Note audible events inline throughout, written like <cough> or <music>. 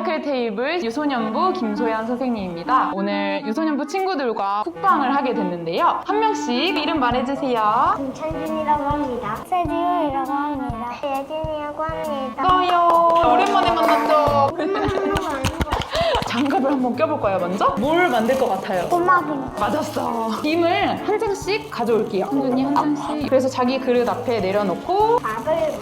미라클 테이블 유소년부 김소연 선생님입니다. 오늘 유소년부 친구들과 쿡방을 하게 됐는데요. 한 명씩 이름 말해주세요. 김찬준이라고 합니다. 세디오이라고 합니다. 예진이라고 합니다. 떠요. 오랜만에 만났죠. 장갑을 한번 껴볼까요, 먼저? 뭘 만들 것 같아요? 꼬마기. 맞았어. 김을 한 장씩 가져올게요. 한준이 한 장씩. 그래서 자기 그릇 앞에 내려놓고 밥을.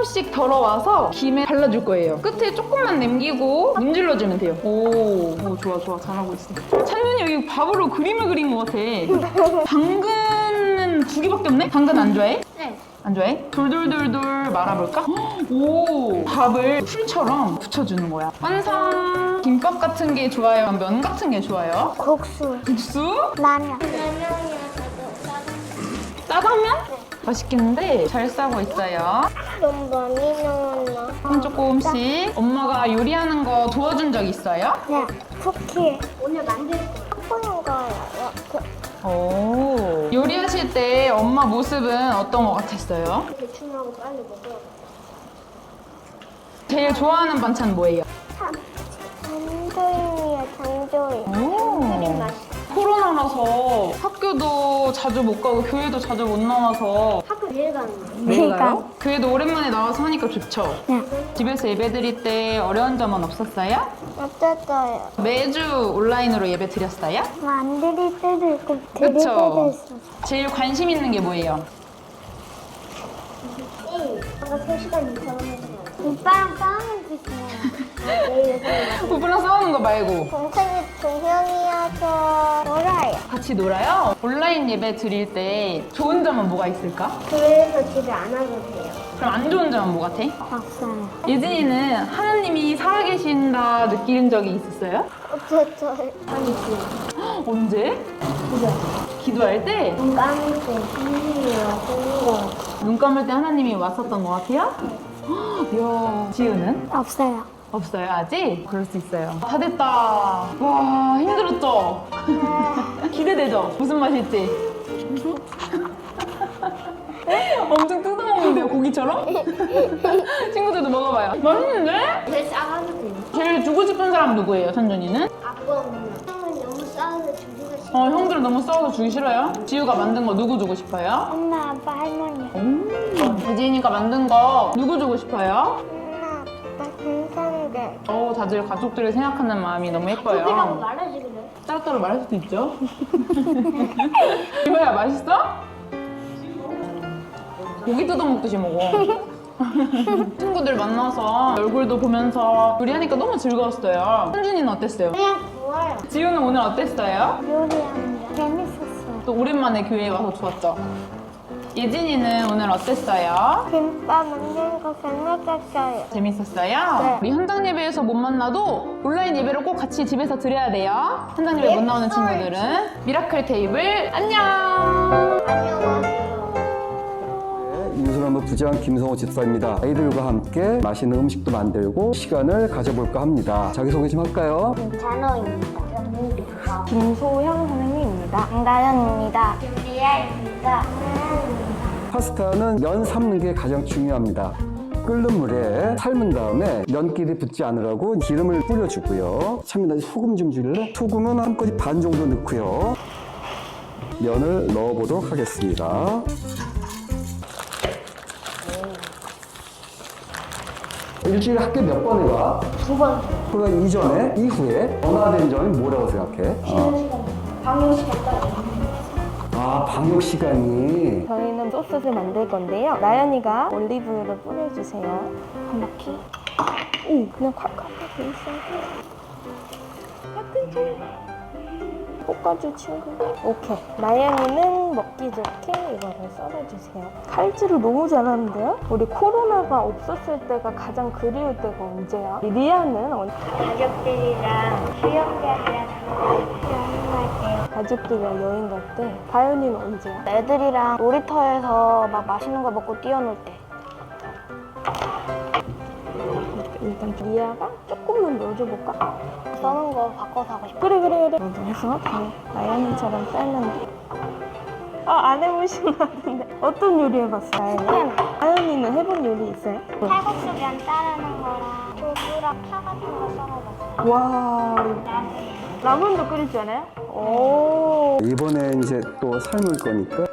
조금씩 덜어와서 김에 발라줄 거예요. 끝에 조금만 남기고 문질러주면 돼요. 오, 오 좋아 좋아 잘하고 있어. 찬준이 여기 밥으로 그림을 그린 것 같아. <laughs> 당근은 두 개밖에 없네? 당근 안 좋아해? 네. 안 좋아해? 돌돌돌돌 말아볼까? <gasps> 오, 밥을 풀처럼 붙여주는 거야. 완성! 김밥 같은 게 좋아요? 면 같은 게 좋아요? 국수. 국수? 라면. 짜장면? 맛있겠는데 잘 싸고 있어요. 너무 많이 넣었나? 한 조금씩 엄마가 요리하는 거 도와준 적 있어요? 네. 쿠키. 오늘 만들 거예요. 그오 요리하실 때 엄마 모습은 어떤 것 같았어요? 대충하고 빨리 먹어요. 제일 좋아하는 반찬 뭐예요? 참. 단조림이야, 단조림. 오 크림 맛있어. 코로나라서 학교도 자주 못 가고 교회도 자주 못 나와서 학교 매일 가는 거예요. 매일 가요? 교회도 오랜만에 나와서 하니까 좋죠? 네. 집에서 예배 드릴 때 어려운 점은 없었어요? 어땠어요? 매주 온라인으로 예배 드렸어요? 안 드릴 때도 있고 드릴 그쵸. 때도 있어. 제일 관심 있는 게 뭐예요? 아까 3시간 이상 했어요. 오빠랑 싸우는 짓이야. 내일 부부랑 싸우는 거 말고 동생이 두 명이어서 놀아요. 같이 놀아요? 온라인 예배 드릴 때 좋은 점은 뭐가 있을까? 교회에서 집에 안 와도 돼요. 그럼 안 좋은 점은 뭐 같아? 없어요. 예진이는 하나님이 살아계신다 느낀 적이 있었어요? 어쨌든 아니지. 언제? 기도할 때? 눈 감을 때 힘이에요. 공거. 눈 감을 때 하나님이 왔었던 것 같아요? <gasps> 이야 지우는? 없어요. 없어요 아직? 그럴 수 있어요 다 됐다 와 힘들었죠? <laughs> 기대되죠? 무슨 맛일지? <laughs> 엄청 뜯어먹는데요 고기처럼? <laughs> 친구들도 먹어봐요 맛있는데? 왜 싸가도 돼요? 제일 주고 싶은 사람 누구예요 찬준이는? 아빠 엄마. 형은 너무 싸워서 주기가 싫어. 어 형들 너무 싸워서 주기 싫어요? 지우가 만든 거 누구 주고 싶어요? 엄마, 아빠, 할머니. 예진이가 만든 거 누구 주고 싶어요? 동생들. 어 다들 가족들을 생각하는 마음이 너무 예뻐요 말해주길래. 따로따로 말할 수도 있죠 <laughs> 이거야 맛있어? 고기 뜯어 먹듯이 먹어 <laughs> 친구들 만나서 얼굴도 보면서 요리하니까 너무 즐거웠어요 현준이는 어땠어요? 그냥 좋아요. 지우는 오늘 어땠어요? 요리하는 게 재밌었어요. 또 오랜만에 교회에 와서 좋았죠? 예진이는 오늘 어땠어요? 김밥 만드는 거 재밌었어요. 재밌었어요? 네. 우리 현장 예배에서 못 만나도 온라인 예배를 꼭 같이 집에서 드려야 돼요. 현장 예배 못 나오는 친구들은 미라클 테이블 안녕. 안녕하세요. 유소나무 부장 김성호 집사입니다. 아이들과 함께 맛있는 음식도 만들고 시간을 가져볼까 합니다. 자기소개 좀 할까요? 김찬호입니다. 연무입니다. 김소형 선생님입니다. 김다현입니다. 김리아입니다. 파스타는 면 삶는 게 가장 중요합니다. 끓는 물에 삶은 다음에 면끼리 붙지 않으라고 기름을 뿌려주고요. 참나 소금 좀 줄래? 소금은 한 꼬집 반 정도 넣고요. 면을 넣어보도록 하겠습니다. 일주일에 학교 몇 번에 가? 두 번. 코로나 이전에, 이후에 변화된 점이 뭐라고 생각해? 어. 방영 시간까지. 아, 방역 시간이 저희는 소스를 만들 건데요. 나연이가 올리브유를 뿌려주세요. 한 바퀴. 오, 그냥 콱콱콱 돼 있어요. 같은 종. 볶아줄 친구. 오케이. 나연이는 먹기 좋게 이거를 썰어주세요. 칼질을 너무 잘하는데요? 우리 코로나가 없었을 때가 가장 그리울 때가 언제야? 리아는 언- 가족들이랑 수영장이랑 여행 갈게요. 가족들이랑 여행 갈 때. 다현이는 언제야? 애들이랑 놀이터에서 막 맛있는 거 먹고 뛰어놀 때. 일단 리아가 조금 만 넣어줘볼까? 써는 거 바꿔서 하고 싶어. 그래 그래 그래 너도 해서 다 나연이처럼 돼 아, 안 해보신 것 같은데. 어떤 요리 해봤어요? 아연이? 아연이는 해본 요리 있어요? 칼국수 면 따르는 거랑 두부랑 파 같은 거 썰어봤어요. 와. 라면도 끓일 줄 알아요? 오. 이번에 이제 또 삶을 거니까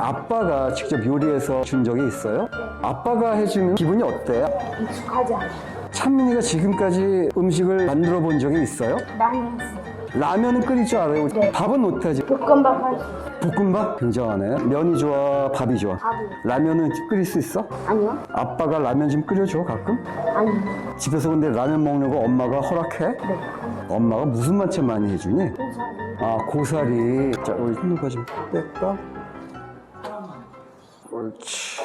아빠가 직접 요리해서 준 적이 있어요? 아빠가 해주면 기분이 어때? 익숙하지 않아요. 찬민이가 지금까지 음식을 만들어 본 적이 있어요? 라면 했어요. 라면은 끓일 줄 알아요. 밥은 못하지. 볶음밥 할 수 있어요. 볶음밥? 굉장하네. 면이 좋아, 밥이 좋아. 밥이요. 라면은 끓일 수 있어? 아니요? 아빠가 라면 좀 끓여줘 가끔? 아니요. 집에서 근데 라면 먹는 거 엄마가 허락해? 네. 엄마가 무슨 만찬 많이 해주니? 고사리. 아 고사리 자 우리 손누가 좀 뺄까? 옳지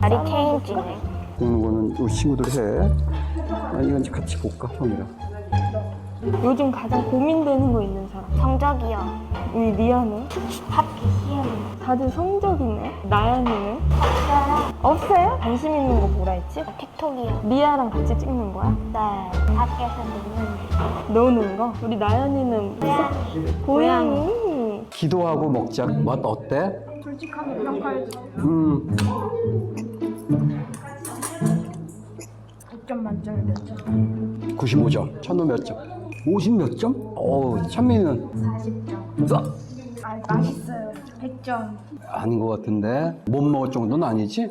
다리 케인지네. 오는 거는 우리 친구들 해 아, 이건 이제 같이 볼까 형이랑 요즘 가장 고민되는 거 있는 사람. 성적이요. 우리 리아는? 합기 시험. 다들 성적이네. 나연이는? 없어요? 관심 있는 거 뭐라 했지? 틱톡이요. 리아랑 같이 찍는 거야? 네. 밖에서 먹는 노는 거? 우리 나연이는 고양이. 고양이. 기도하고 먹자 맛 어때? 솔직하게 평가해줘. 음 100점 만점에 몇 점? 95점 천도 몇 점? 50 몇 점? 어우 찬민이는 40점. 써? 아, 맛있어요. 100점. 아닌 것 같은데 못 먹을 정도는 아니지?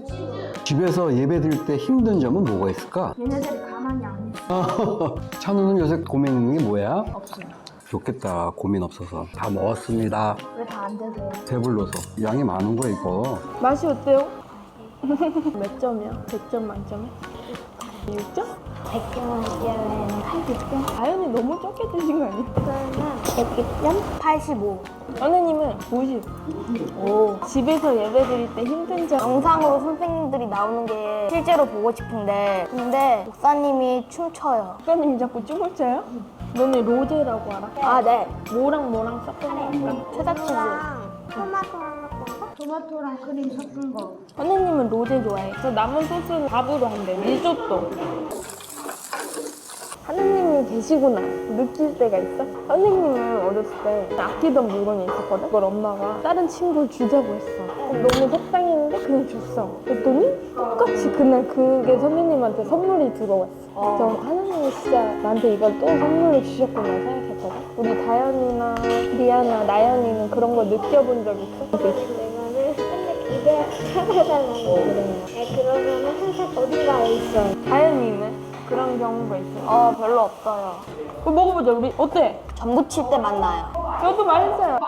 집에서 예배 드릴 때 힘든 점은 뭐가 있을까? 얘네들이 가만히 안 있어. <laughs> 찬우는 요새 고민 있는 게 뭐야? 없어요. 좋겠다 고민 없어서 다 먹었습니다 왜 다 안 되세요? 배불러서 양이 많은 거야 이거 맛이 어때요? <laughs> 몇 점이야? 100점 만점에? 6점? 100점 만점에 80점? 아연이 너무 적게 드신 거 아니야? 그러면 100점? 85. 선생님은 50. 오. 집에서 예배 드릴 때 힘든 점. 영상으로 선생님들이 나오는 게 실제로 보고 싶은데 근데 목사님이 춤춰요. 목사님이 자꾸 춤을 춰요? 너네 로제라고 알아? 아 네. 뭐랑 뭐랑 섞은 거랑 최다치즈. 토마토랑 섞은 거? 토마토랑 크림 섞은 거. 선생님은 로제 좋아해. 그래서 남은 소스는 밥으로 한대. 리조또. 하느님이 계시구나 느낄 때가 있어? 선생님은 어렸을 때 아끼던 물건이 있었거든? 그걸 엄마가 다른 친구를 주자고 했어 너무 속상했는데 그냥 줬어 그랬더니 똑같이 그날 그게 선생님한테 선물이 들어왔어 그래서 하느님이 진짜 나한테 이걸 또 선물을 주셨구나 생각했거든 우리 다현이나 리아나 나연이는 그런 거 느껴본 적 있어? 찾아달라고 그래요. 네, 그러면은 항상 어딘가에 있어요. 다현이는 그런 경우가 있어요 어 별로 없어요. 그거 먹어보자 우리 어때? 전부 칠 때 만나요. 저도 말했어요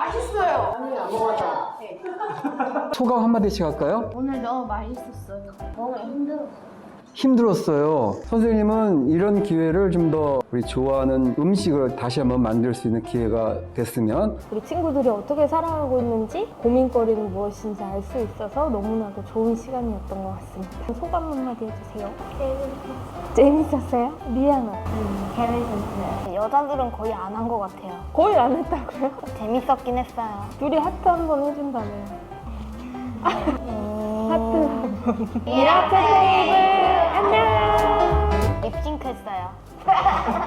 소감 한마디씩 할까요? 오늘 너무 맛있었어요. 너무 힘들었어요. 힘들었어요 선생님은 이런 기회를 좀 더 우리 좋아하는 음식을 다시 한번 만들 수 있는 기회가 됐으면 우리 친구들이 어떻게 살아가고 있는지 고민거리는 무엇인지 알 수 있어서 너무나도 좋은 시간이었던 것 같습니다. 소감 한마디 해주세요. 재밌었어요? 리아나 재밌었어요. 여자들은 거의 안 한 것 같아요. 거의 안 했다고요? 재밌었긴 했어요. 둘이 하트 한 번 해준다며요. <laughs> 하트 이렇게 테이블